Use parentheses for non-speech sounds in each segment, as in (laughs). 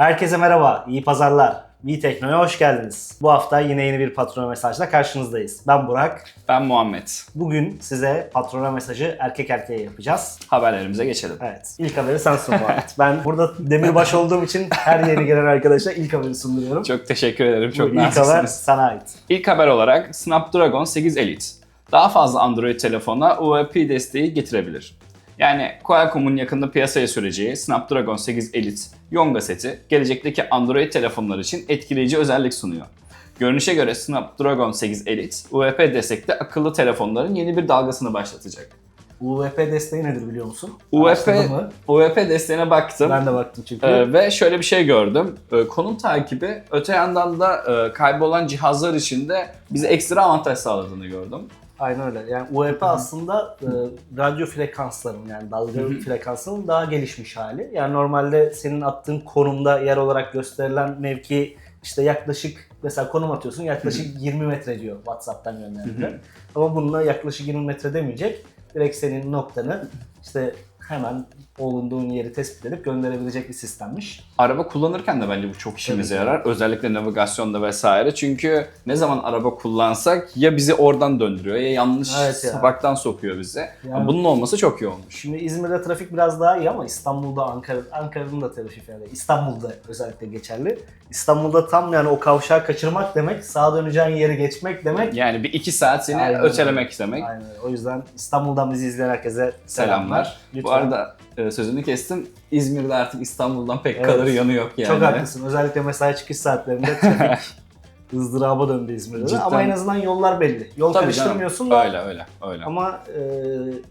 Herkese merhaba, iyi pazarlar. V-Tekno'ya hoş geldiniz. Bu hafta yine yeni bir patrona mesajla karşınızdayız. Ben Burak. Ben Muhammed. Bugün size patrona mesajı erkek erkeğe yapacağız. Haberlerimize geçelim. Evet, ilk haberi sen sun Muhammed. Ben burada demirbaş olduğum için her yeni gelen arkadaşa ilk haberi sunduruyorum. Çok teşekkür ederim. Çok Bu ilk haber sana ait. İlk haber olarak Snapdragon 8 Elite daha fazla Android telefona UEP desteği getirebilir. Yani Qualcomm'un yakında piyasaya süreceği Snapdragon 8 Elite Yonga seti gelecekteki Android telefonlar için etkileyici özellik sunuyor. Görünüşe göre Snapdragon 8 Elite UEP destekli akıllı telefonların yeni bir dalgasını başlatacak. UVP desteği nedir biliyor musun? Araştırdın mı? UEP desteğine baktım. Ben de baktım çünkü. Ee, ve şöyle bir şey gördüm. Ee, konum takibi öte yandan da e, kaybolan cihazlar için de bize ekstra avantaj sağladığını gördüm. Aynen öyle. Yani UEP aslında e, radyo frekansların yani dalga frekansının daha gelişmiş hali. Yani normalde senin attığın konumda yer olarak gösterilen mevki işte yaklaşık mesela konum atıyorsun yaklaşık 20 metre diyor WhatsApp'tan gönderdiğinde. Ama bununla yaklaşık 20 metre demeyecek. Direkt senin noktanı işte hemen bulunduğun yeri tespit edip gönderebilecek bir sistemmiş. Araba kullanırken de bence bu çok işimize ki. yarar. Özellikle navigasyonda vesaire. Çünkü ne zaman araba kullansak ya bizi oradan döndürüyor ya yanlış Evet ya. sapaktan sokuyor bize. Yani- Bunun olması çok iyi olmuş. Şimdi İzmir'de trafik biraz daha iyi ama İstanbul'da, Ankara, Ankara'nın da trafiği yani İstanbul'da özellikle geçerli. İstanbul'da tam yani o kavşağı kaçırmak demek, sağa döneceğin yeri geçmek demek. Yani bir iki saat seni Aynen ötelemek demek. Aynen. O yüzden İstanbul'dan bizi izleyen herkese selamlar. Selamlar. Lütfen. Bu arada sözünü kestim. İzmir'de artık İstanbul'dan pek Evet. kalır yanı yok yani. Çok haklısın. Özellikle mesai çıkış saatlerinde trafik (laughs) ızdıraba döndü İzmir'de. de. Cidden. Ama en azından yollar belli. Yol Tabii karıştırmıyorsun canım. da. Öyle öyle öyle. Ama e,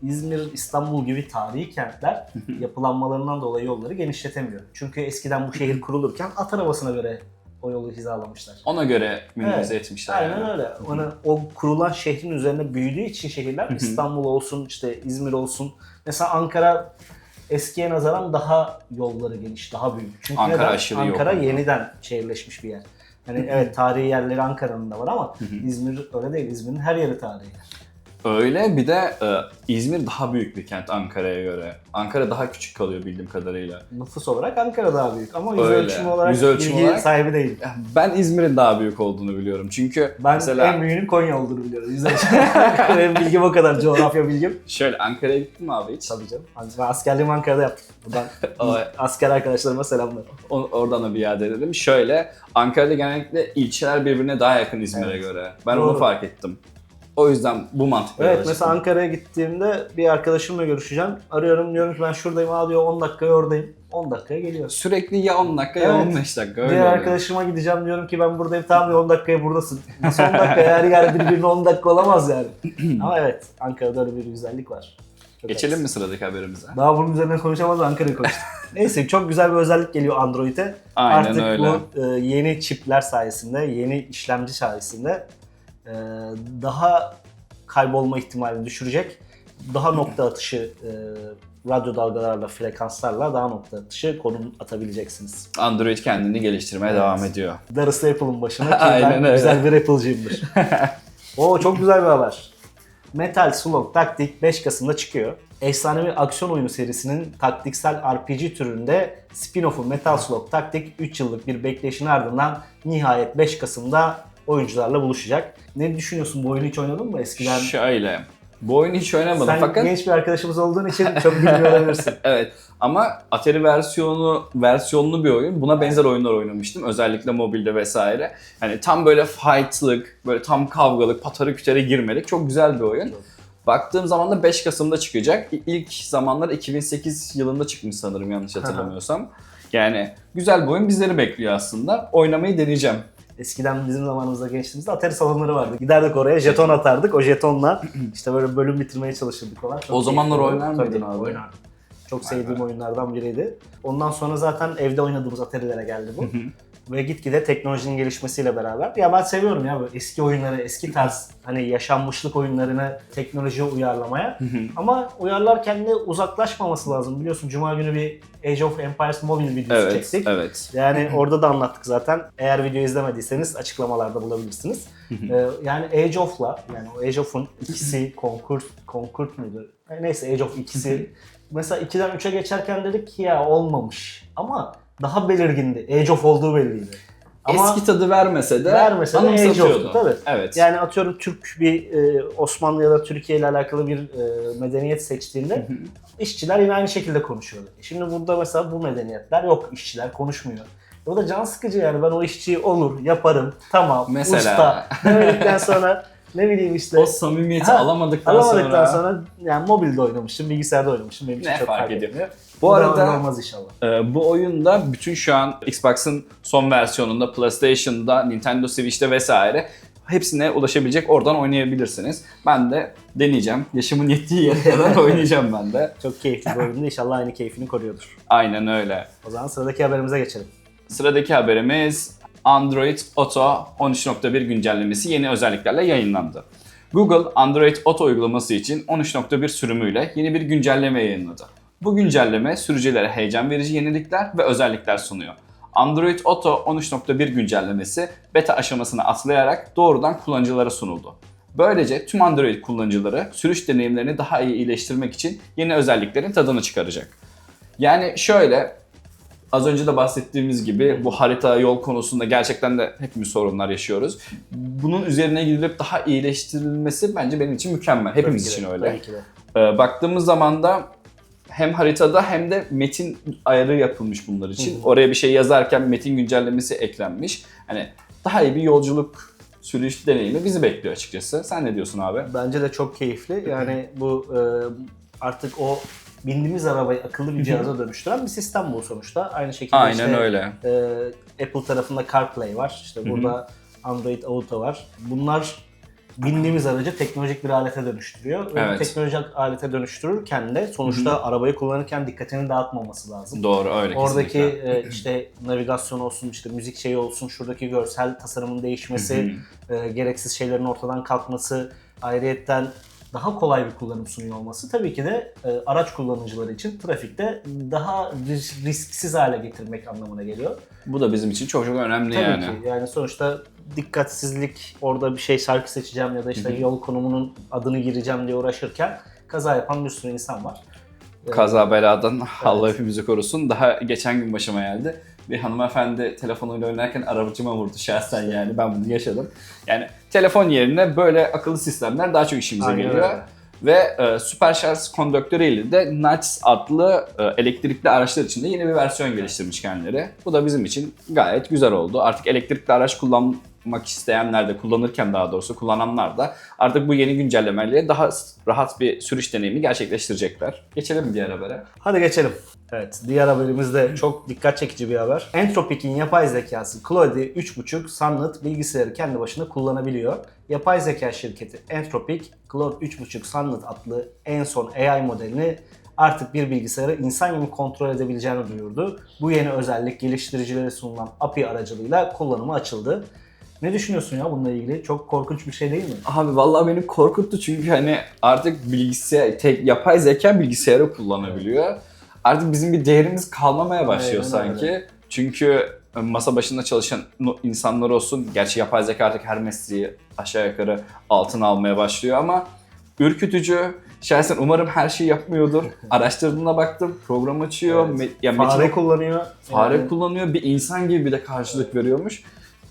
İzmir, İstanbul gibi tarihi kentler (laughs) yapılanmalarından dolayı yolları genişletemiyor. Çünkü eskiden bu şehir kurulurken at arabasına göre o yolu hizalamışlar. Ona göre minimize Evet, etmişler. Aynen yani. öyle. Ona, o kurulan şehrin üzerine büyüdüğü için şehirler. İstanbul olsun, işte İzmir olsun. Mesela Ankara eskiye nazaran daha yolları geniş, daha büyük. Çünkü Ankara neden? aşırı Ankara oldu. yeniden şehirleşmiş bir yer. Yani evet tarihi yerleri Ankara'nın da var ama İzmir öyle değil. İzmir'in her yeri tarihi. Öyle bir de e, İzmir daha büyük bir kent Ankara'ya göre. Ankara daha küçük kalıyor bildiğim kadarıyla. Nüfus olarak Ankara daha büyük ama yüz Öyle. ölçümü olarak Yüz ölçümü bilgi olarak- sahibi değilim. Ben İzmir'in daha büyük olduğunu biliyorum. Çünkü Ben mesela en büyüğünün Konya olduğunu biliyorum. Yüz ölçümü. (laughs) Benim bilgim o kadar, coğrafya bilgim. şöyle Ankara'ya gittin mi abi hiç? Tabii canım. Ben askerliğimi Ankara'da yaptım. Buradan (laughs) Ay. asker arkadaşlarıma selamlar. O- oradan da bir iade edelim. Şöyle Ankara'da genellikle ilçeler birbirine daha yakın İzmir'e Evet. göre. Ben Doğru. onu fark ettim. O yüzden bu mantıkla Evet yola mesela. Ankara'ya gittiğimde bir arkadaşımla görüşeceğim. Arıyorum diyorum ki ben şuradayım. Aa diyor 10 dakikaya oradayım. 10 dakikaya geliyor. Sürekli ya 10 dakika ya Evet. 15 dakika öyle Diğer oluyor. arkadaşıma gideceğim diyorum ki ben buradayım. Tamam diyor 10 dakikaya buradasın. Nasıl 10 dakika her yer birbirine 10 dakika olamaz yani. (clears throat) Ama evet Ankara'da öyle bir güzellik var. Çok Geçelim mi sıradaki haberimize? Daha bunun üzerine konuşamaz Ankara'yı konuştuk. (laughs) Neyse çok güzel bir özellik geliyor Android'e. Aynen Artık öyle. bu e, yeni çipler sayesinde, yeni işlemci sayesinde e, daha kaybolma ihtimalini düşürecek. Daha nokta atışı e, radyo dalgalarla, frekanslarla daha nokta atışı konum atabileceksiniz. Android kendini geliştirmeye Evet. devam ediyor. Darısı Apple'ın başına (laughs) ki Aynen ben öyle. güzel bir Apple'cıyımdır. (laughs) Oo çok güzel bir haber. Metal Slug Tactic 5 Kasım'da çıkıyor. Efsanevi aksiyon oyunu serisinin taktiksel RPG türünde spin-off'u Metal Slug Tactic 3 yıllık bir bekleyişin ardından nihayet 5 Kasım'da oyuncularla buluşacak. Ne düşünüyorsun bu oyunu hiç oynadın mı eskiden? Şöyle. Bu oyunu hiç oynamadım Sen fakat genç bir arkadaşımız olduğun için (laughs) çok bilmiyor olabilirsin. evet ama Atari versiyonu versiyonlu bir oyun. Buna benzer oyunlar oynamıştım. Özellikle mobilde vesaire. Hani tam böyle fight'lık, böyle tam kavgalık, patarı kütere girmelik çok güzel bir oyun. Çok. Baktığım zaman da 5 Kasım'da çıkacak. İlk zamanlar 2008 yılında çıkmış sanırım yanlış hatırlamıyorsam. Yani güzel bir oyun bizleri bekliyor aslında. Oynamayı deneyeceğim. Eskiden bizim zamanımızda gençliğimizde Atari salonları vardı. Giderdik oraya jeton atardık. O jetonla işte böyle bölüm bitirmeye çalışırdık falan. Çok O zamanlar oynar mıydın abi? Oynardım. Çok sevdiğim oyunlardan biriydi. Ondan sonra zaten evde oynadığımız Atari'lere geldi bu. Ve gitgide teknolojinin gelişmesiyle beraber. Ya ben seviyorum ya böyle eski oyunları, eski tarz hani yaşanmışlık oyunlarını teknolojiye uyarlamaya. Ama uyarlarken de uzaklaşmaması lazım. Biliyorsun Cuma günü bir Age of Empires Mobile videosu evet, çektik. evet. Yani orada da anlattık zaten. Eğer video izlemediyseniz açıklamalarda bulabilirsiniz. Ee, yani Age of'la, yani o Age of'un ikisi, Concord, Concord muydu? Neyse Age of ikisi. Mesela 2'den 3'e geçerken dedik ki ya olmamış. Ama daha belirgindi. Age of olduğu belliydi. Ama Eski tadı vermese de vermese de Age of'tu tabii. Evet. Yani atıyorum Türk bir e, Osmanlı ya da Türkiye ile alakalı bir e, medeniyet seçtiğinde işçiler yine aynı şekilde konuşuyordu. Şimdi burada mesela bu medeniyetler yok işçiler konuşmuyor. O da can sıkıcı yani ben o işçiyi olur, yaparım, tamam, Mesela. usta demedikten sonra (laughs) ne bileyim işte o samimiyeti Ha, alamadıktan, alamadıktan sonra, sonra, yani mobilde oynamışım, bilgisayarda oynamışım benim için Ne çok fark ediyor? Bu Bu da arada- olmaz inşallah. Ee, bu oyunda bütün şu an Xbox'ın son versiyonunda, PlayStation'da, Nintendo Switch'te vesaire hepsine ulaşabilecek oradan oynayabilirsiniz. Ben de deneyeceğim. Yaşımın yettiği yere (laughs) kadar oynayacağım ben de. Çok keyifli bir oyunda inşallah aynı keyfini koruyordur. Aynen öyle. O zaman sıradaki haberimize geçelim. Sıradaki haberimiz Android Auto 13.1 güncellemesi yeni özelliklerle yayınlandı. Google Android Auto uygulaması için 13.1 sürümüyle yeni bir güncelleme yayınladı. Bu güncelleme sürücülere heyecan verici yenilikler ve özellikler sunuyor. Android Auto 13.1 güncellemesi beta aşamasını atlayarak doğrudan kullanıcılara sunuldu. Böylece tüm Android kullanıcıları sürüş deneyimlerini daha iyi iyileştirmek için yeni özelliklerin tadını çıkaracak. Yani şöyle Az önce de bahsettiğimiz gibi bu harita yol konusunda gerçekten de hepimiz sorunlar yaşıyoruz. Bunun üzerine gidilip daha iyileştirilmesi bence benim için mükemmel. Hepimiz Tabii ki için de, öyle. Tabii ki de. Ee, baktığımız zaman da hem haritada hem de metin ayarı yapılmış bunlar için. Hı hı. Oraya bir şey yazarken metin güncellemesi eklenmiş. Hani daha iyi bir yolculuk sürüş deneyimi bizi bekliyor açıkçası. Sen ne diyorsun abi? Bence de çok keyifli. Yani bu e, artık o bindiğimiz arabayı akıllı bir cihaza dönüştüren bir sistem bu sonuçta. Aynı şekilde Aynen işte, öyle. e, Apple tarafında CarPlay var. İşte burada Android Auto var. Bunlar bindiğimiz aracı teknolojik bir alete dönüştürüyor. Ve Evet. teknolojik alete dönüştürürken de sonuçta arabayı kullanırken dikkatini dağıtmaması lazım. Doğru öyle Oradaki kesinlikle. e, (clears throat) işte navigasyon olsun, işte müzik şeyi olsun, şuradaki görsel tasarımın değişmesi, e, gereksiz şeylerin ortadan kalkması, ayrıyetten daha kolay bir kullanım sunuyor olması tabii ki de e, araç kullanıcıları için trafikte daha ris- risksiz hale getirmek anlamına geliyor. Bu da bizim için çok çok önemli Tabii yani. ki yani sonuçta dikkatsizlik orada bir şey şarkı seçeceğim ya da işte yol konumunun adını gireceğim diye uğraşırken kaza yapan bir sürü insan var. Kaza beladan (laughs) Allah hepimizi korusun. Daha geçen gün başıma geldi. Bir hanımefendi telefonuyla oynarken arabacıma vurdu şahsen yani. Ben bunu yaşadım. Yani telefon yerine böyle akıllı sistemler daha çok işimize Aynen geliyor. öyle. Ve e, süper şarj konduktörüyle de Nuts adlı e, elektrikli araçlar için de yeni bir versiyon geliştirmiş kendileri. Bu da bizim için gayet güzel oldu. Artık elektrikli araç kullanmak isteyenler de kullanırken daha doğrusu kullananlar da artık bu yeni güncellemeyle daha rahat bir sürüş deneyimi gerçekleştirecekler. Geçelim diğer habere? Hadi geçelim. Evet, diğer haberimiz de çok dikkat çekici bir haber. Entropic'in yapay zekası Claude 3.5 Sunlit bilgisayarı kendi başına kullanabiliyor. Yapay zeka şirketi Entropic, Claude 3.5 Sunlit adlı en son AI modelini artık bir bilgisayarı insan gibi kontrol edebileceğini duyurdu. Bu yeni özellik geliştiricilere sunulan API aracılığıyla kullanıma açıldı. Ne düşünüyorsun ya bununla ilgili? Çok korkunç bir şey değil mi? Abi vallahi beni korkuttu çünkü hani artık bilgisayar, tek yapay zeka bilgisayarı kullanabiliyor. Artık bizim bir değerimiz kalmamaya başlıyor Aynen sanki. öyle. Çünkü masa başında çalışan insanlar olsun, gerçi yapay zeka artık her mesleği aşağı yukarı altına almaya başlıyor ama ürkütücü. Şahsen umarım her şeyi yapmıyordur. (laughs) Araştırdığına baktım, program açıyor, Evet. me- ya Fare metin- kullanıyor. fare Yani- kullanıyor, bir insan gibi bir de karşılık veriyormuş.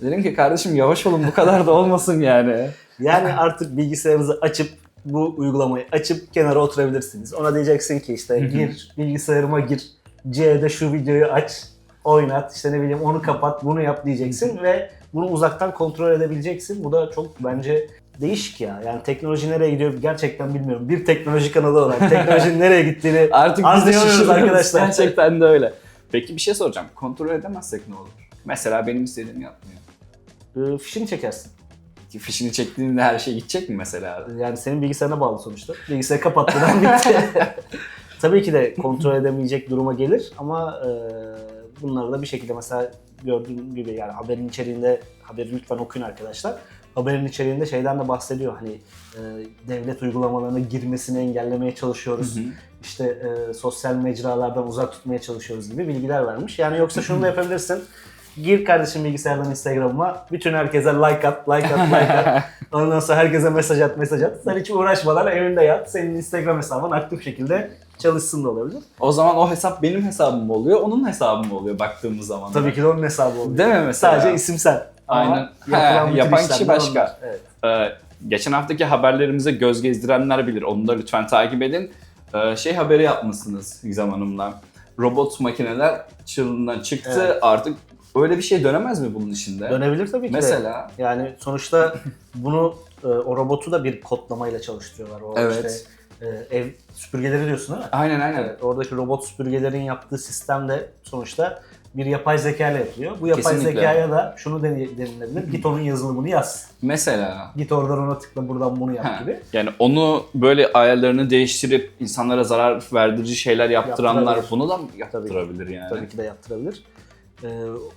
Dedim ki kardeşim yavaş olun bu kadar da olmasın yani. Yani artık bilgisayarınızı açıp bu uygulamayı açıp kenara oturabilirsiniz. Ona diyeceksin ki işte gir bilgisayarıma gir. C'de şu videoyu aç, oynat, işte ne bileyim onu kapat, bunu yap diyeceksin ve bunu uzaktan kontrol edebileceksin. Bu da çok bence değişik ya. Yani teknoloji nereye gidiyor gerçekten bilmiyorum. Bir teknoloji kanalı olarak teknolojinin (laughs) nereye gittiğini Artık şaşırıyoruz arkadaşlar. Gerçekten de öyle. Peki bir şey soracağım. Kontrol edemezsek ne olur? Mesela benim istediğimi yapmıyor. Ee, fişini çekersin. Fişini çektiğinde her şey gidecek mi mesela? Yani senin bilgisayarına bağlı sonuçta. Bilgisayarı kapattığından (laughs) bitti. Tabii ki de kontrol edemeyecek duruma gelir ama e, bunları da bir şekilde mesela gördüğüm gibi yani haberin içeriğinde haberi lütfen okuyun arkadaşlar. Haberin içeriğinde şeyden de bahsediyor hani e, devlet uygulamalarına girmesini engellemeye çalışıyoruz. Hı hı. İşte e, sosyal mecralardan uzak tutmaya çalışıyoruz gibi bilgiler vermiş. Yani yoksa şunu da yapabilirsin. Gir kardeşim bilgisayardan Instagram'ıma. Bütün herkese like at, like at, like at. (laughs) Ondan sonra herkese mesaj at, mesaj at. Sen hiç uğraşmadan evinde yat. Senin Instagram hesabın aktif şekilde çalışsın da olabilir. O zaman o hesap benim hesabım oluyor, onun hesabı mı oluyor baktığımız zaman? Tabii ki de onun hesabı oluyor. Değil mi mesela? Sadece isimsel. Ama Aynen. yapılan He, yapan kişi başka. Evet. Ee, geçen haftaki haberlerimize göz gezdirenler bilir. Onu da lütfen takip edin. Ee, şey haberi yapmışsınız Gizem Hanım'la. Robot makineler çığırından çıktı. Evet. Artık öyle bir şey dönemez mi bunun içinde? Dönebilir tabii ki de. Mesela Yani sonuçta bunu e, o robotu da bir kodlamayla çalıştırıyorlar. O Evet. işte e, ev süpürgeleri diyorsun değil mi? aynen aynen. Evet, oradaki robot süpürgelerin yaptığı sistem de sonuçta bir yapay zeka ile yapılıyor. Bu yapay Kesinlikle. zekaya da şunu deni- denilebilir. Git onun yazılımını yaz. Mesela Git oradan ona tıkla buradan bunu yap Ha, gibi. yani onu böyle ayarlarını değiştirip insanlara zarar verdirici şeyler yaptıranlar bunu da mı yaptırabilir yani? Tabii ki de yaptırabilir. Ee,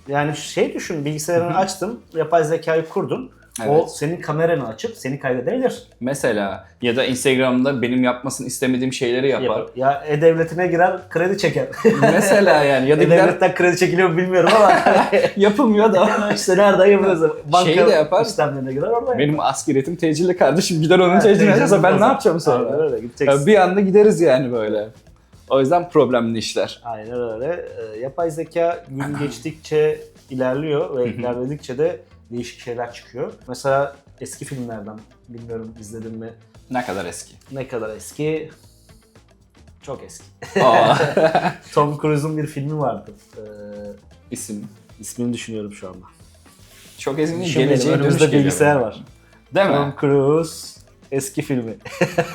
yani şey düşün bilgisayarını açtın, yapay zekayı kurdun. O Evet. senin kameranı açıp seni kaydedebilir. Mesela ya da Instagram'da benim yapmasını istemediğim şeyleri yapar. Yapar. Ya e-devletine girer kredi çeker. (laughs) Mesela yani ya da E-devletten kredi çekiliyor bilmiyorum ama (laughs) yapılmıyor da (laughs) işte nereden yapıyoruz? Banka Şeyi de yapar. işlemlerine girer orada yapar. benim askeriyetim tecilli kardeşim gider onun tecilini açarsa ben ne yapacağım sonra? Aynen öyle gideceksin. Bir anda gideriz yani böyle. O yüzden problemli işler. Aynen öyle. Ee, yapay zeka gün (clears throat) geçtikçe ilerliyor ve ilerledikçe de değişik şeyler çıkıyor. Mesela eski filmlerden bilmiyorum izledin mi? Ne kadar eski. Ne kadar eski? Çok eski. (laughs) Tom Cruise'un bir filmi vardı. Ee, isim. ismini düşünüyorum şu anda. Çok eski değil, dönüş önümüzde bilgisayar bana. var. Değil Tom mi? Cruise eski filmi.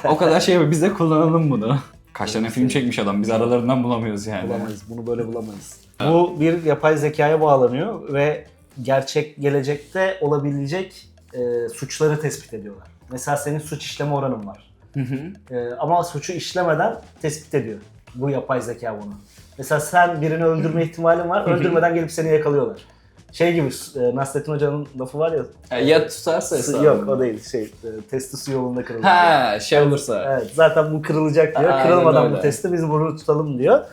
O kadar şey var biz de kullanalım bunu. (laughs) Kaç tane film çekmiş adam biz aralarından bulamıyoruz yani. Bulamayız. Bunu böyle bulamayız. Bu bir yapay zekaya bağlanıyor ve gerçek gelecekte olabilecek e, suçları tespit ediyorlar. Mesela senin suç işleme oranın var. Hı hı. E, ama suçu işlemeden tespit ediyor. Bu yapay zeka bunu. Mesela sen birini öldürme ihtimalin var. Öldürmeden gelip seni yakalıyorlar. Şey gibi e, Nasrettin Hoca'nın lafı var ya. Ya, ya tutarsa hesabı. Yok o değil. Şey, e, testi su yolunda kırılır. Ha şey olursa. Evet, zaten bu kırılacak diyor. Aynen Kırılmadan öyle. bu testi biz bunu tutalım diyor.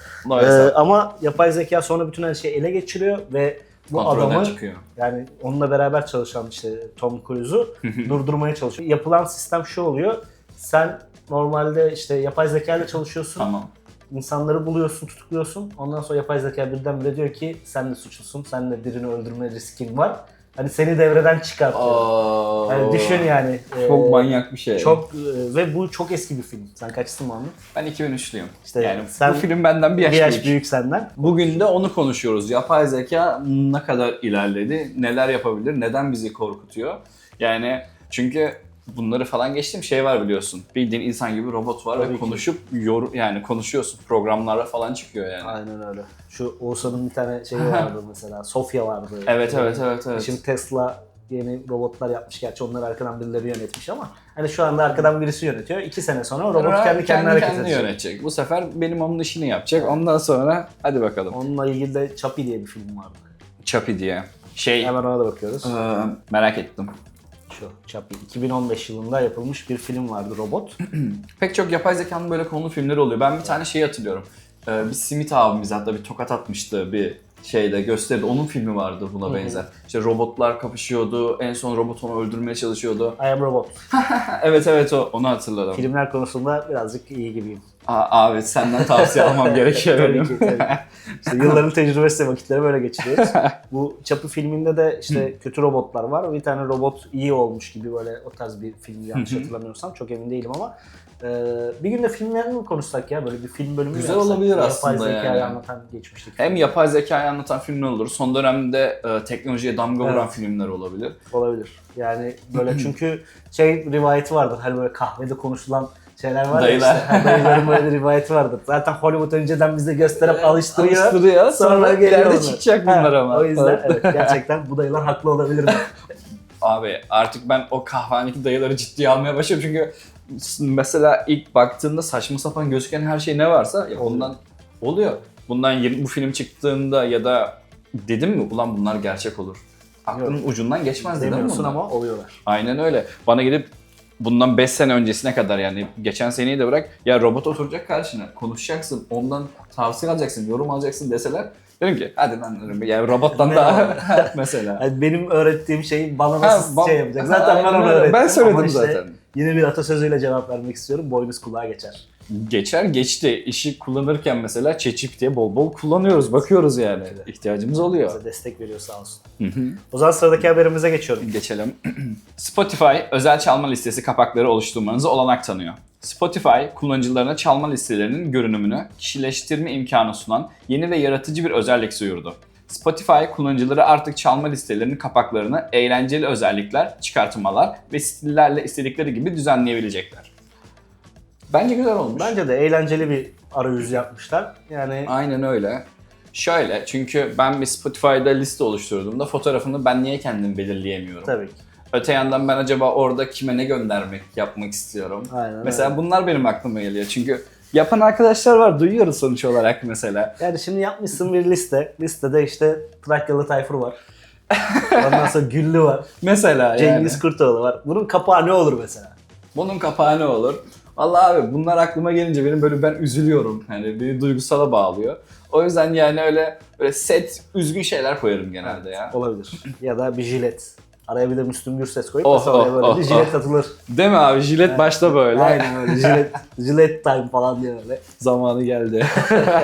Ee, ama yapay zeka sonra bütün her şeyi ele geçiriyor ve bu Kontrolden adamı çıkıyor. yani onunla beraber çalışan işte Tom Cruise'u (laughs) durdurmaya çalışıyor. Yapılan sistem şu oluyor. Sen normalde işte yapay zeka ile çalışıyorsun. Tamam. İnsanları buluyorsun, tutukluyorsun. Ondan sonra yapay zeka birdenbire diyor ki sen de suçlusun, sen de birini öldürme riskin var. Hani seni devreden çıkartıyor. Aa, Yani düşün yani. Çok e, manyak bir şey. Çok e, ve bu çok eski bir film. Sen kaçsın mı onu? Ben 2003'lüyüm. İşte yani sen bu film benden bir Bir yaş, yaş, büyük. büyük senden. Bugün de onu konuşuyoruz. Yapay zeka ne kadar ilerledi, neler yapabilir, neden bizi korkutuyor? Yani çünkü bunları falan geçtim şey var biliyorsun. Bildiğin insan gibi robot var Tabii ve ki. konuşup yor yani konuşuyorsun. Programlara falan çıkıyor yani. Aynen öyle. Şu Oğuzhan'ın bir tane şeyi (laughs) vardı mesela. Sofya vardı. Evet Ee, evet evet evet. Şimdi Tesla yeni robotlar yapmış. Gerçi onları arkadan birileri yönetmiş ama hani şu anda arkadan birisi yönetiyor. İki sene sonra o robot kendi kendine hareket kendini edecek. yönetecek. Bu sefer benim onun işini yapacak. Ondan sonra hadi bakalım. Onunla ilgili de Chappie diye bir film vardı. Chappie diye. Şey Hemen ona da bakıyoruz. eee, merak ettim. Şu Chappie. 2015 yılında yapılmış bir film vardı robot. (clears throat) Pek çok yapay zekanın böyle konulu filmleri oluyor. Ben bir tane şey hatırlıyorum. Ee, bir Simit abimiz hatta bir tokat atmıştı bir şeyde gösteride. Onun filmi vardı buna benzer. İşte robotlar kapışıyordu. En son robot onu öldürmeye çalışıyordu. I Am Robot. (laughs) Evet evet o. Onu hatırladım. Filmler konusunda birazcık iyi gibiyim. Aa, abi senden tavsiye almam (laughs) gerekiyor tabii benim. ki. Tabii. İşte yılların tecrübesiyle vakitleri böyle geçiriyoruz. (laughs) Bu Chappie filminde de işte kötü robotlar var. Bir tane robot iyi olmuş gibi böyle o tarz bir film yanlış hatırlamıyorsam. Çok emin değilim ama. Ee, bir gün de filmlerini mi konuşsak ya? Böyle bir film bölümü mü Güzel yapsak? olabilir Yapay aslında zekayı yani. anlatan geçmiştik. Hem yapay zekayı anlatan filmler olur. Son dönemde e, teknolojiye damga vuran Evet. filmler olabilir. Olabilir. Yani böyle (clears throat) çünkü şey rivayeti vardır. Hani böyle kahvede konuşulan şeyler var Dayılar. ya işte. Dayıların böyle bir rivayeti vardır. Zaten Hollywood önceden bize gösterip alıştırıyor. Alıştırıyor. Sonra geliyor ileride onlar. çıkacak Ha, bunlar ama. O yüzden evet gerçekten bu dayılar haklı olabilir. (laughs) Abi artık ben o kahvanedeki dayıları ciddiye almaya başlıyorum çünkü mesela ilk baktığında saçma sapan gözüken her şey ne varsa ya ondan oluyor. Bundan yeni, bu film çıktığında ya da dedim mi ulan bunlar gerçek olur. Aklının ucundan geçmez bunlar? ama oluyorlar. Aynen öyle. Bana gidip bundan 5 sene öncesine kadar yani geçen seneyi de bırak ya robot oturacak karşına konuşacaksın ondan tavsiye alacaksın yorum alacaksın deseler dedim ki hadi lan dedim yani robottan daha (laughs) mesela. Yani benim öğrettiğim şeyi bana Ha, nasıl ba- şey yapacak? Ha, (laughs) Zaten ben onu öğrettim. Ben söyledim Ama işte zaten. Yine bir atasözüyle cevap vermek istiyorum. Boynuz kulağa geçer. Geçer geçti. İşi kullanırken mesela ChatGPT diye bol bol kullanıyoruz. Bakıyoruz yani. İhtiyacımız oluyor. Bize destek veriyor sağ olsun. Hı hı. O zaman sıradaki haberimize geçiyorum. Geçelim. (clears throat) Spotify özel çalma listesi kapakları oluşturmanıza olanak tanıyor. Spotify kullanıcılarına çalma listelerinin görünümünü kişileştirme imkanı sunan yeni ve yaratıcı bir özellik duyurdu. Spotify kullanıcıları artık çalma listelerinin kapaklarını eğlenceli özellikler, çıkartmalar ve stillerle istedikleri gibi düzenleyebilecekler. Bence güzel olmuş. Bence de eğlenceli bir arayüz yapmışlar. Yani Aynen öyle. Şöyle çünkü ben bir Spotify'da liste oluşturduğumda fotoğrafını ben niye kendim belirleyemiyorum? tabii ki. Öte yandan ben acaba orada kime ne göndermek yapmak istiyorum. Aynen Mesela öyle. bunlar benim aklıma geliyor. Çünkü yapan arkadaşlar var. Duyuyoruz sonuç olarak mesela. Yani şimdi yapmışsın bir liste. Listede işte Trakyalı Tayfur var. Ondan sonra Güllü var. Mesela yani. Cengiz Kurtoğlu var. Bunun kapağı ne olur mesela? Bunun kapağı ne olur? Vallahi abi bunlar aklıma gelince benim böyle ben üzülüyorum. Yani beni duygusala bağlıyor. O yüzden yani öyle böyle set üzgün şeyler koyarım genelde ya. Olabilir. ya da bir jilet. Araya bir de Müslüm Gürses koyup Oh, mesela oraya oh, böyle oh, bir jilet oh. atılır. Değil mi abi? Jilet başta böyle. Aynen öyle. Jilet, jilet time falan diye böyle. Zamanı geldi.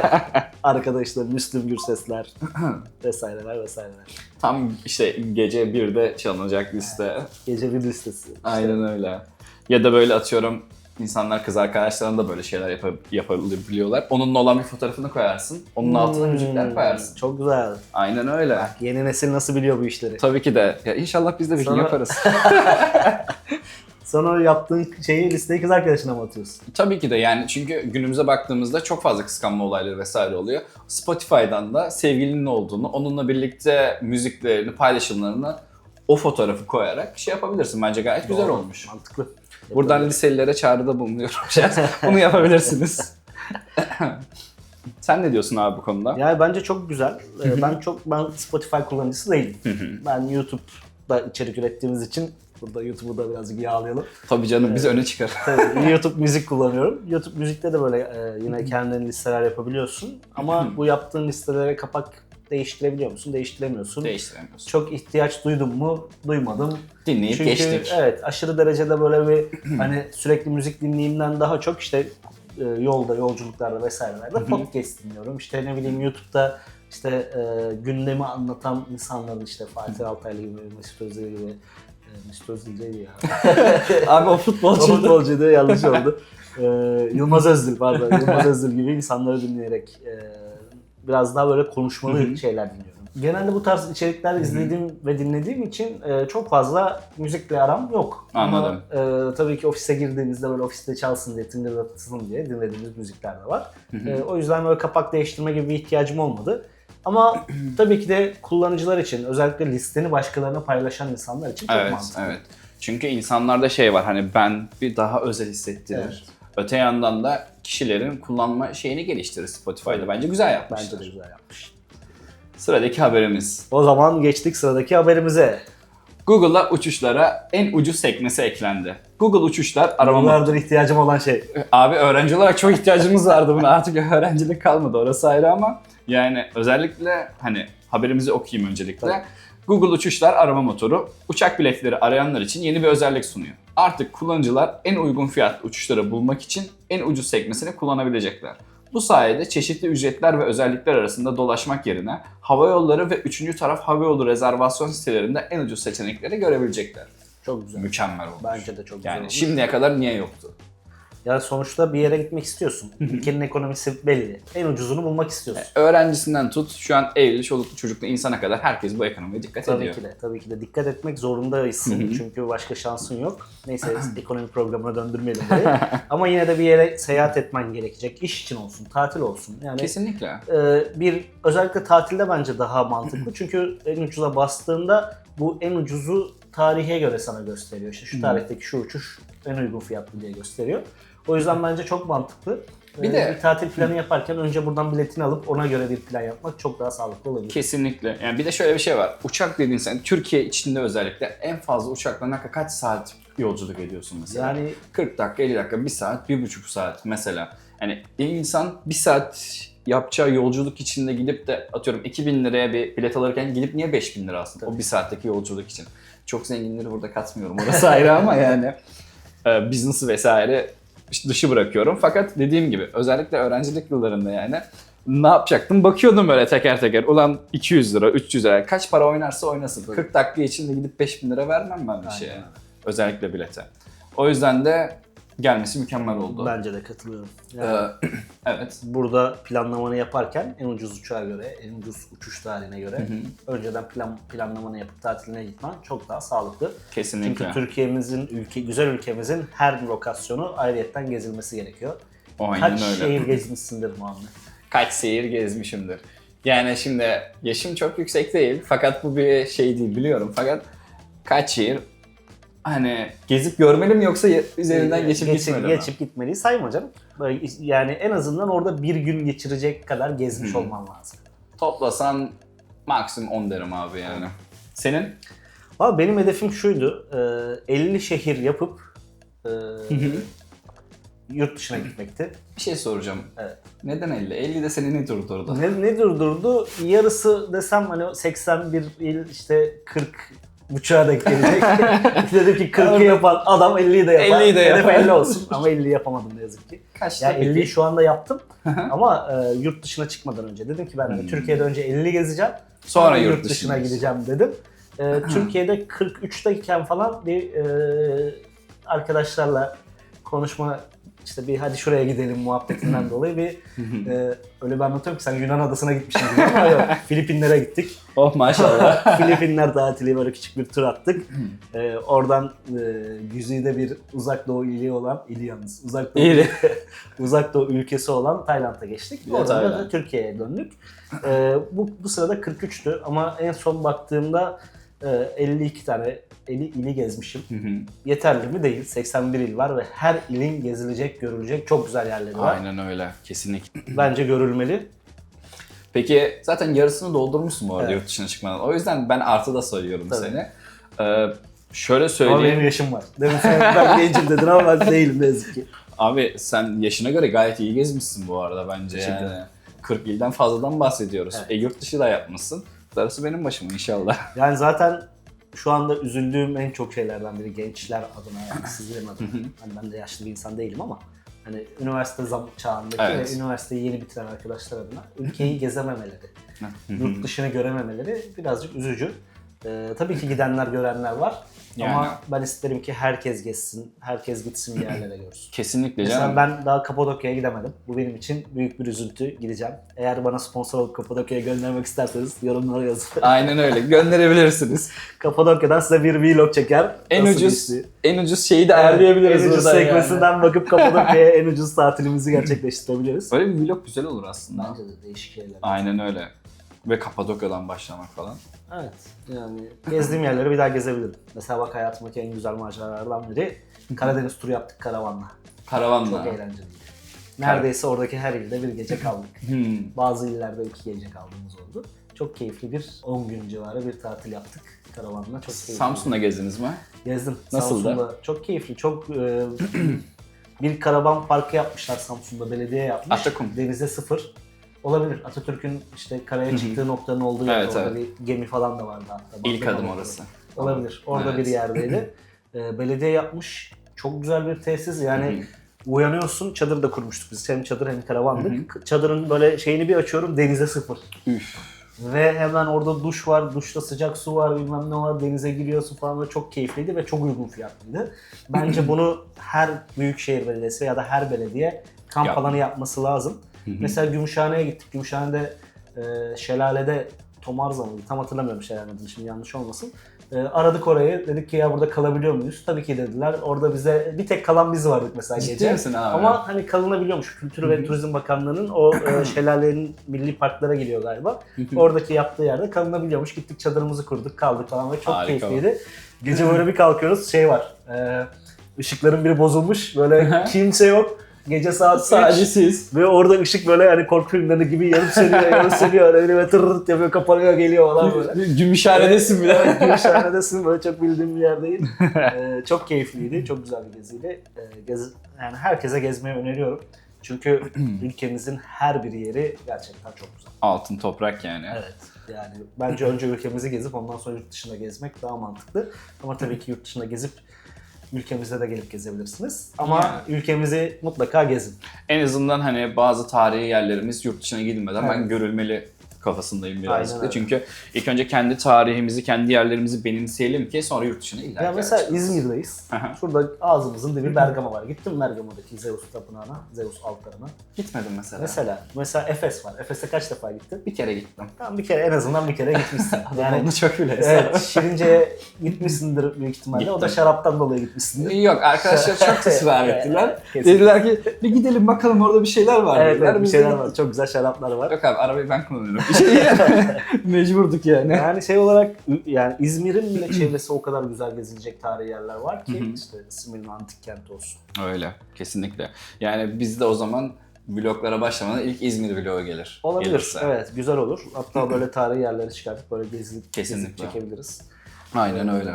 (laughs) Arkada işte Müslüm Gürsesler (clears throat) vesaireler vesaireler. Tam işte gece 1'de çalınacak liste. Gece bir listesi. Aynen öyle. Ya da böyle atıyorum insanlar kız arkadaşlarına da böyle şeyler yap yapabiliyorlar. Onunla olan bir fotoğrafını koyarsın. Onun altına Hmm, müzikler koyarsın. Çok güzel. Aynen öyle. Bak yeni nesil nasıl biliyor bu işleri. Tabii ki de. Ya inşallah biz de bir gün Sonra- yaparız. (laughs) Sonra yaptığın şeyi listeyi kız arkadaşına mı atıyorsun? Tabii ki de yani çünkü günümüze baktığımızda çok fazla kıskanma olayları vesaire oluyor. Spotify'dan da sevgilinin olduğunu, onunla birlikte müziklerini, paylaşımlarını o fotoğrafı koyarak şey yapabilirsin. Bence gayet güzel Doğru, olmuş. Mantıklı. Buradan liselilere çağrıda bulunuyorum. (laughs) Bunu yapabilirsiniz. (laughs) Sen ne diyorsun abi bu konuda? Yani bence çok güzel. Ee, ben çok ben Spotify kullanıcısı değilim. ben YouTube'da içerik ürettiğimiz için burada YouTube'u da birazcık yağlayalım. Tabii canım biz öne çıkar. (laughs) Tabii YouTube müzik kullanıyorum. YouTube müzikte de böyle e, yine kendin listeler yapabiliyorsun. Ama bu yaptığın listelere kapak değiştirebiliyor musun? Değiştiremiyorsun. Değiştiremiyorsun. Çok ihtiyaç duydum mu? Duymadım. Dinleyip Çünkü geçtik. evet aşırı derecede böyle bir (clears throat) hani sürekli müzik dinleyimden daha çok işte e, yolda, yolculuklarda vesairelerde podcast dinliyorum. İşte ne bileyim YouTube'da işte e, gündemi anlatan insanların işte Fatih Altaylı gibi, Mesut Özil gibi e, Mesut Özil değil ya. (laughs) Abi o O futbolcu. futbolcuydu yanlış oldu. E, Yılmaz Özdil pardon. Yılmaz Özdil gibi insanları dinleyerek e, biraz daha böyle konuşmalı şeyler dinliyorum. Genelde bu tarz içerikler izlediğim ve dinlediğim için e, çok fazla müzikle aram yok. Anladım. Ama e, tabii ki ofise girdiğimizde böyle ofiste çalsın diye, tıngırdatsın diye dinlediğimiz müzikler de var. E, o yüzden böyle kapak değiştirme gibi bir ihtiyacım olmadı. Ama (clears throat) tabii ki de kullanıcılar için, özellikle listeni başkalarına paylaşan insanlar için çok Evet, mantıklı. evet. Çünkü insanlarda şey var hani ben bir daha özel hissettirir. Evet. Öte yandan da kişilerin kullanma şeyini geliştirir Spotify'da. Bence güzel yapmışlar. Bence de güzel yapmış. Sıradaki haberimiz. O zaman geçtik sıradaki haberimize. Google'a uçuşlara en ucuz sekmesi eklendi. Google uçuşlar arama Yıllardır ihtiyacım olan şey. Abi öğrenci olarak çok ihtiyacımız vardı buna. Artık öğrencilik kalmadı orası ayrı ama yani özellikle hani haberimizi okuyayım öncelikle. Tabii. Google Uçuşlar arama motoru uçak biletleri arayanlar için yeni bir özellik sunuyor. Artık kullanıcılar en uygun fiyatlı uçuşları bulmak için en ucuz sekmesini kullanabilecekler. Bu sayede çeşitli ücretler ve özellikler arasında dolaşmak yerine havayolları ve üçüncü taraf havayolu rezervasyon sitelerinde en ucuz seçenekleri görebilecekler. Çok güzel. Mükemmel olmuş. Bence de çok güzel Yani olmuş. şimdiye kadar niye yoktu? Ya sonuçta bir yere gitmek istiyorsun. Ülkenin ekonomisi belli. En ucuzunu bulmak istiyorsun. Öğrencisinden tut şu an evli, çoluklu, çocuklu insana kadar herkes bu ekonomiye dikkat Tabii ediyor. ki de. Tabii ki de dikkat etmek zorundaysın. Çünkü başka şansın yok. Neyse ekonomi programına döndürmeyelim burayı. (laughs) Ama yine de bir yere seyahat etmen gerekecek. İş için olsun, tatil olsun. Yani Kesinlikle. e, bir özellikle tatilde bence daha mantıklı. Çünkü en ucuza bastığında bu en ucuzu tarihe göre sana gösteriyor. İşte şu tarihteki şu uçuş en uygun fiyatlı diye gösteriyor. O yüzden bence çok mantıklı. Bir E, de- bir tatil planı yaparken önce buradan biletini alıp ona göre bir plan yapmak çok daha sağlıklı olabilir. Kesinlikle. Yani bir de şöyle bir şey var. Uçak dediğin sen Türkiye içinde özellikle en fazla uçakla ne kadar kaç saat yolculuk ediyorsun mesela? Yani 40 dakika, 50 dakika, 1 saat, 1,5 saat mesela. Yani bir insan 1 saat yapacağı yolculuk içinde gidip de atıyorum 2000 liraya bir bilet alırken gidip niye 5000 lira alsın? O 1 saatteki yolculuk için. Çok zenginleri burada katmıyorum orası ayrı ama yani (laughs) e, business vesaire dışı bırakıyorum. Fakat dediğim gibi özellikle öğrencilik yıllarında yani ne yapacaktım? Bakıyordum böyle teker teker. Ulan 200 lira, 300 lira. Kaç para oynarsa oynasın. 40 dakika içinde gidip 5000 lira vermem ben bir şeye. Özellikle bilete. O yüzden de gelmesi mükemmel oldu. Bence de katılıyorum. Yani Ee, (clears throat) evet. burada planlamanı yaparken en ucuz uçağa göre, en ucuz uçuş tarihine göre Hı hı. önceden plan planlamanı yapıp tatiline gitmen çok daha sağlıklı. Kesinlikle. Çünkü Türkiye'mizin, ülke, güzel ülkemizin her lokasyonu ayrıyetten gezilmesi gerekiyor. Aynen Kaç öyle. şehir (laughs) gezmişsindir Muhammed? Kaç şehir gezmişimdir. Yani şimdi yaşım çok yüksek değil fakat bu bir şey değil biliyorum. Fakat kaç şehir hani gezip görmeli mi yoksa üzerinden geçip, gitmeli mi? geçip gitmeliyi sayma canım. Böyle Yani en azından orada bir gün geçirecek kadar gezmiş Hı. olman lazım. Toplasan maksimum 10 derim abi yani. Senin? Valla benim hedefim şuydu. e, 50 şehir yapıp e, yurt dışına gitmekti. Bir şey soracağım. Evet. Neden 50? 50 de seni ne durdurdu? Ne, ne durdurdu? Yarısı desem hani 81 il işte 40 buçuğa denk gelecek. (laughs) Dedim ki 40'ı yapan adam 50'yi de yapar. 50'yi de Hedef yapar. 50 olsun ama 50'yi yapamadım ne yazık ki. Kaçta Yani peki? 50'yi şu anda yaptım ama e, yurt dışına çıkmadan önce dedim ki ben hani Hmm. Türkiye'de önce 50 gezeceğim. Sonra yurt, yurt dışına dışına gideceğim dedim. E, Türkiye'de 43'teyken falan bir e, arkadaşlarla konuşma işte bir hadi şuraya gidelim muhabbetinden dolayı bir e, öyle bir anlatıyorum ki sen Yunan adasına gitmişsin gibi ama yok (laughs) Filipinlere gittik. Oh maşallah. (laughs) Filipinler tatili böyle küçük bir tur attık. E, oradan e, güzide bir uzak doğu ili olan, ili yalnız uzak doğu, İyi. (laughs) uzak doğu ülkesi olan Tayland'a geçtik. Bir de Oradan da Tayland. Türkiye'ye döndük. E, bu, bu sırada 43'tü ama en son baktığımda e, 52 tane 50 ili gezmişim. Hı hı. Yeterli mi değil. 81 il var ve her ilin gezilecek, görülecek çok güzel yerleri var. Aynen öyle. Kesinlikle. Bence görülmeli. Peki zaten yarısını doldurmuşsun bu arada Evet. yurt dışına çıkmadan. O yüzden ben artı da sayıyorum Tabii. seni. Ee, şöyle Ama söyleyeyim. benim yaşım var. Demin sen ben gencim dedin ama ben değilim ne yazık ki. Abi sen yaşına göre gayet iyi gezmişsin bu arada bence Teşekkür yani. ederim. 40 ilden fazladan bahsediyoruz. Evet. E yurt dışı da yapmışsın. Darısı benim başıma inşallah. Yani zaten şu anda üzüldüğüm en çok şeylerden biri gençler adına yani sizlerin adına. hani ben de yaşlı bir insan değilim ama hani üniversite zam çağındaki Evet. ve üniversiteyi yeni bitiren arkadaşlar adına ülkeyi gezememeleri, yurt dışını görememeleri birazcık üzücü. Ee, tabii ki gidenler görenler var Yani. ama ben isterim ki herkes gezsin, herkes gitsin bir yerlere görsün. (clears throat) Kesinlikle Mesela canım. ben daha Kapadokya'ya gidemedim. Bu benim için büyük bir üzüntü. Gideceğim. Eğer bana sponsor olup Kapadokya'ya göndermek isterseniz yorumlara yazın. (laughs) Aynen öyle. Gönderebilirsiniz. Kapadokya'dan size bir vlog çeker. En Nasıl ucuz geçti? en ucuz şeyi de ayarlayabiliriz En ucuz sekmesinden (laughs) bakıp Kapadokya'ya en ucuz tatilimizi gerçekleştirebiliriz. Böyle bir vlog güzel olur aslında. Bence de değişik şeyler. Aynen öyle. Ve Kapadokya'dan başlamak falan. Evet. Yani gezdiğim yerleri bir daha gezebilirim. Mesela bak hayatımdaki en güzel maceralardan biri Karadeniz turu yaptık karavanla. Karavanla. Çok eğlenceliydi. Neredeyse oradaki her ilde bir gece kaldık. (laughs) Hmm. Bazı illerde iki gece kaldığımız oldu. Çok keyifli bir 10 gün civarı bir tatil yaptık karavanla. Çok keyifli. Samsun'a gezdiniz mi? gezdim. Nasıldı? Samsun'da çok keyifli. Çok e, (clears throat) bir karavan parkı yapmışlar Samsun'da. Belediye yapmış. Atakum. Denize sıfır. Olabilir. Atatürk'ün işte karaya çıktığı noktanın olduğu yer. Evet, Orada evet. bir gemi falan da vardı hatta. İlk adım orası. Olabilir. Orada Evet. bir yerdeydi. (laughs) E, belediye yapmış. Çok güzel bir tesis. Yani uyanıyorsun. Çadır da kurmuştuk biz. Hem çadır hem karavandık. Çadırın böyle şeyini bir açıyorum. Denize sıfır. Üf. Ve hemen orada duş var, duşta sıcak su var, bilmem ne var, denize giriyorsun falan ve çok keyifliydi ve çok uygun fiyatlıydı. Bence (clears throat) bunu her büyükşehir belediyesi ya da her belediye kamp Yap. alanı yapması lazım. Mesela Gümüşhane'ye gittik. Gümüşhane'de e, şelalede Tomarza mıydı? Tam hatırlamıyorum şelalenin şimdi yanlış olmasın. E, aradık orayı. Dedik ki ya burada kalabiliyor muyuz? Tabii ki dediler. Orada bize bir tek kalan biz vardık mesela Ciddi gece. misin abi? Ama hani kalınabiliyormuş. Kültür ve Turizm Bakanlığı'nın o e, (clears throat) şelalenin milli parklara giriyor galiba. Oradaki yaptığı yerde kalınabiliyormuş. Gittik çadırımızı kurduk kaldık falan ve çok Harika. keyifliydi. Gece böyle bir kalkıyoruz şey var. E, ışıkların biri bozulmuş. Böyle (laughs) kimse yok. Gece saat Sadece 3 siz. ve orada ışık böyle hani korku filmlerinde gibi yarım sönüyor, (laughs) yarım sönüyor. Öyle böyle tırırt yapıyor, kapanıyor, geliyor falan böyle. Gümüşhanedesin bile. Evet, Gümüşhane'desin böyle çok bildiğim bir yerdeyim. (laughs) Ee, çok keyifliydi, çok güzel bir geziydi. Ee, gez, yani herkese gezmeyi öneriyorum. Çünkü (clears throat) ülkemizin her bir yeri gerçekten çok güzel. Altın toprak yani. Evet. Yani bence önce ülkemizi gezip ondan sonra yurt dışında gezmek daha mantıklı. Ama tabii ki yurt dışında gezip ülkemizde de gelip gezebilirsiniz. Ama ülkemizi mutlaka gezin. En azından hani bazı tarihi yerlerimiz yurt dışına gidilmeden ben Evet. görülmeli kafasındayım birazcık da. Çünkü ilk önce kendi tarihimizi, kendi yerlerimizi benimseyelim ki sonra yurt dışına ilerleyelim. Ya mesela İzmir'deyiz. Şurada ağzımızın dibi Bergama var. Gittin mi Bergama'daki Zeus tapınağına, Zeus altarına? Gitmedim mesela. Mesela, mesela Efes var. Efes'e kaç defa gittin? bir kere gittim. Tamam bir kere en azından bir kere gitmişsin. (laughs) Yani onu çok bile evet, Şirince'ye gitmişsindir büyük ihtimalle. O da Gittim. şaraptan dolayı gitmişsindir. Yok arkadaşlar çok (laughs) ısrar ettiler. Dediler ki bir gidelim bakalım orada bir şeyler var. Evet, dediler. evet bir şeyler var. Çok güzel şaraplar var. Yok abi arabayı ben kullanıyorum. (laughs) Şey (laughs) Mecburduk yani. Yani şey olarak yani İzmir'in bile çevresi o kadar güzel gezilecek tarihi yerler var ki işte Smyrna Antik Kenti olsun. Öyle kesinlikle. Yani biz de o zaman vloglara başlamadan ilk İzmir vlogu gelir. Olabilir. Gelirse. Evet güzel olur. Hatta böyle tarihi yerleri çıkartıp böyle gezip, gezip Kesinlikle. çekebiliriz. Aynen öyle.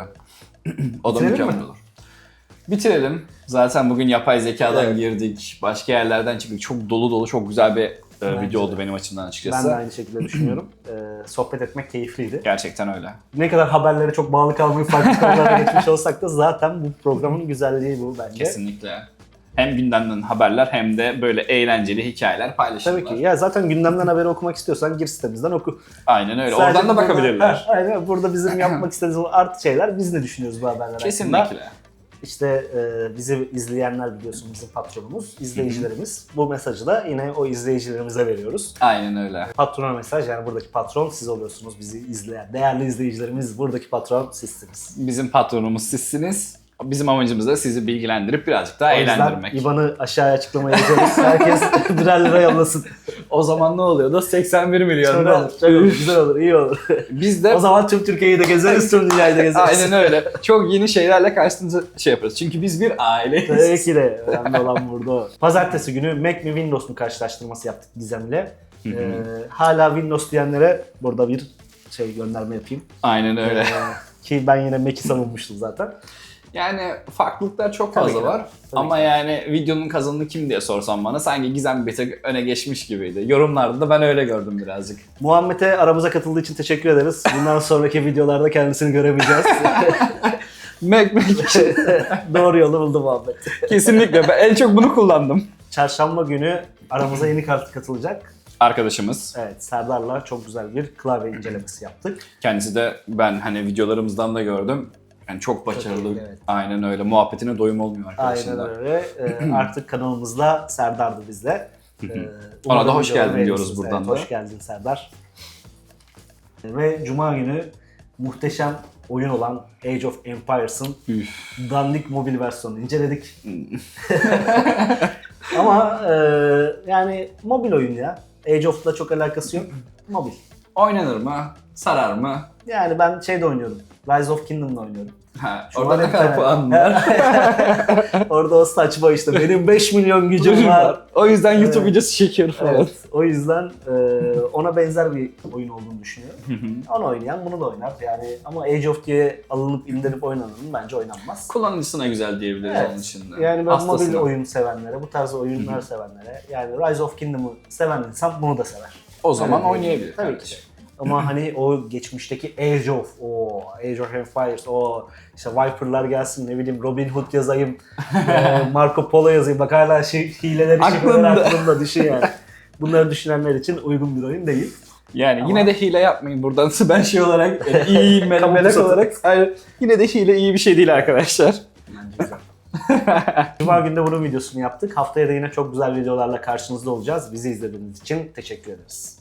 (clears throat) o da Bitirelim mükemmel mi? olur. Bitirelim. Zaten bugün yapay zekadan Evet. girdik. Başka yerlerden çıktık. Çok dolu dolu çok güzel bir Bence video oldu de. benim açımdan Ben açıkçası. de aynı şekilde düşünüyorum. (clears throat) Ee, sohbet etmek keyifliydi. Gerçekten öyle. Ne kadar haberlere çok bağlı kalmayı farklı konulara (laughs) geçmiş olsak da zaten bu programın güzelliği bu bence. Kesinlikle. Hem gündemden haberler hem de böyle eğlenceli hikayeler paylaşımlar. Tabii ki. Ya zaten gündemden haberi okumak istiyorsan gir sitemizden oku. Aynen öyle. Sadece Oradan da burada- bakabilirler. Ha, Aynen. Burada bizim (laughs) yapmak istediğimiz artı şeyler biz ne düşünüyoruz bu haberler hakkında. Kesinlikle. İşte e, bizi izleyenler biliyorsun bizim patronumuz, izleyicilerimiz. Bu mesajı da yine o izleyicilerimize veriyoruz. Aynen öyle. Patrona mesaj yani buradaki patron siz oluyorsunuz bizi izleyen. Değerli izleyicilerimiz buradaki patron sizsiniz. Bizim patronumuz sizsiniz. Bizim amacımız da sizi bilgilendirip birazcık daha O yüzden eğlendirmek. IBAN'ı aşağıya açıklamaya yazıyoruz. Herkes (laughs) birer lira yollasın. O zaman ne oluyordu? 81 milyon. Çok olur, çok olur, güzel olur, iyi olur. (laughs) Biz de o zaman tüm Türkiye'yi de gezeriz, tüm dünyayı da gezeriz. aynen öyle. Çok yeni şeylerle karşınıza şey yaparız. Çünkü biz bir aileyiz. Tabii ki de önemli olan burada o. Pazartesi günü Mac mi Windows mu karşılaştırması yaptık Gizem'le. Ee, hala Windows diyenlere burada bir şey gönderme yapayım. Aynen öyle. Ee, ki ben yine Mac'i savunmuştum zaten. Yani farklılıklar çok Tabii fazla ki de. var. Tabii Ama ki de. yani videonun kazanını kim diye sorsam bana sanki Gizem bir tek öne geçmiş gibiydi. Yorumlarda da ben öyle gördüm birazcık. Muhammed'e aramıza katıldığı için teşekkür ederiz. Bundan sonraki videolarda kendisini görebileceğiz. (laughs) Mac Mac. (laughs) Doğru yolu buldu Muhammed. Kesinlikle. Ben en çok bunu kullandım. Çarşamba günü aramıza yeni kart katılacak. Arkadaşımız. Evet Serdar'la çok güzel bir klavye incelemesi yaptık. Kendisi de ben hani videolarımızdan da gördüm. Yani çok başarılı. iyi, evet. Aynen öyle. Muhabbetine doyum olmuyor arkadaşlar. Aynen öyle. Ee, (clears throat) artık kanalımızda Serdar'dı bizde. Ee, Ona da hoş geldin diyoruz buradan Evet, da. Hoş geldin Serdar. Ve Cuma günü muhteşem oyun olan Age of Empires'ın dandik mobil versiyonunu inceledik. (laughs) Ama e, yani mobil oyun ya. Age of'la çok alakası yok. Mobil. Oynanır mı? Sarar mı? Yani ben şeyde oynuyorum. Rise of Kingdom'da oynuyorum. Ha, orada ne kadar puan (laughs) var? (laughs) Orada o saçma işte. Benim 5 milyon gücüm var. O yüzden YouTube Evet. videosu çekiyorum falan. Evet. O yüzden e, ona benzer bir oyun olduğunu düşünüyorum. Onu oynayan bunu da oynar. Yani ama Age of diye alınıp indirip oynanır mı? Bence oynanmaz. Kullanıcısına güzel diyebiliriz Evet. onun için de. Yani ben Hastasına. mobil oyun sevenlere, bu tarz oyunlar sevenlere, yani Rise of Kingdom'ı seven insan bunu da sever. O zaman Tabii oynayabilir. ki. Ama hani o geçmişteki Age of, o Age of Empires, o işte Viper'lar gelsin ne bileyim Robin Hood yazayım, (laughs) e, Marco Polo yazayım. Bak hala şey, hileler işi Aklımda. aklımda düşün yani. Bunları düşünenler için uygun bir oyun değil. Yani Ama- yine de hile yapmayın buradan. (laughs) Ben şey olarak yani iyi (laughs) melek Melek olarak hayır, yine de hile iyi bir şey değil arkadaşlar. Bence güzel. Cuma günü de bunun videosunu yaptık. Haftaya da yine çok güzel videolarla karşınızda olacağız. Bizi izlediğiniz için teşekkür ederiz.